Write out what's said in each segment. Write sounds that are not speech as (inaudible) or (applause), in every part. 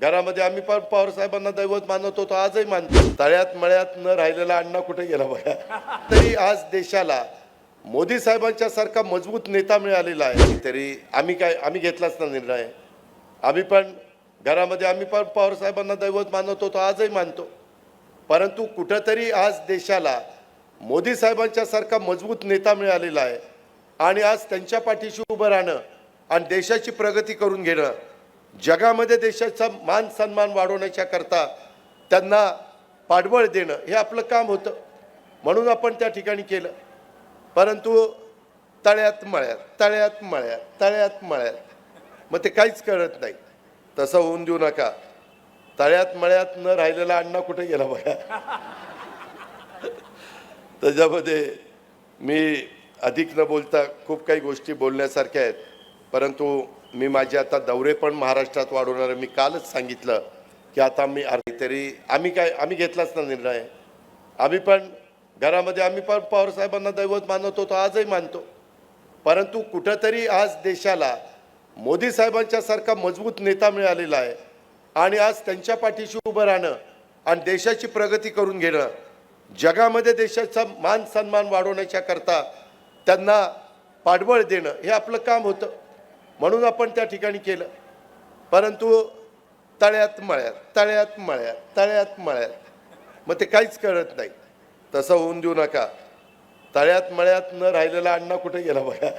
घरामध्ये आम्ही पण पवार साहेबांना दैवत मानत होतो आजही मानतो. तळ्यात मळ्यात न राहिलेला अण्णा कुठे गेला बघा. (laughs) तरी आज देशाला मोदी साहेबांच्या सारखा मजबूत नेता मिळालेला आहे. तरी आम्ही काय आम्ही घेतलाच ना निर्णय. आम्ही पण घरामध्ये आम्ही पण पवार साहेबांना दैवत मानत होतो आजही मानतो. परंतु कुठंतरी आज देशाला मोदी साहेबांच्या सारखा मजबूत नेता मिळालेला आहे. आणि आज त्यांच्या पाठीशी उभं राहणं आणि देशाची प्रगती करून घेणं जगामध्ये देशाचा मान सन्मान वाढवण्याच्या करता त्यांना पाठबळ देणं हे आपलं काम होतं. म्हणून आपण त्या ठिकाणी केलं. परंतु तळ्यात मळ्यात तळ्यात मळ्यात तळ्यात मळ्यात. मग ते काहीच कळत नाही. तसं होऊन देऊ नका. तळ्यात मळ्यात न राहिलेला अण्णा कुठे गेला बघा? (laughs) त्याच्यामध्ये मी अधिक न बोलता खूप काही गोष्टी बोलण्यासारख्या आहेत. परंतु मी माझे आता दौरे पण महाराष्ट्रात वाढवणार मी कालच सांगितलं की आता मी अर्धी तरी आम्ही काय आम्ही घेतलाच ना निर्णय. आम्ही पण घरामध्ये आम्ही पण पवार साहेबांना दैवत मानत होतो आजही मानतो. परंतु कुठंतरी आज देशाला मोदी साहेबांच्या सारखा मजबूत नेता मिळालेला आहे आणि आज त्यांच्या पाठीशी उभं राहणं आणि देशाची प्रगती करून घेणं जगामध्ये देशाचा मान सन्मान वाढवण्याच्या करता त्यांना पाठबळ देणं हे आपलं काम होतं. म्हणून आपण त्या ठिकाणी केलं. परंतु तळ्यात मळ्यात तळ्यात मळ्यात तळ्यात मळ्यात. मग ते काहीच कळत नाही. तसं होऊन देऊ नका. तळ्यात मळ्यात न राहिलेला अण्णा कुठे गेला बघा?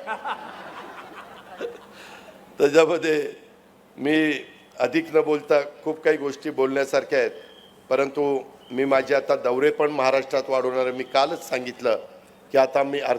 त्याच्यामध्ये मी अधिक न बोलता खूप काही गोष्टी बोलण्यासारख्या आहेत. परंतु मी माझे आता दौरे पण महाराष्ट्रात वाढवणार मी कालच सांगितलं की आता मी अर्ध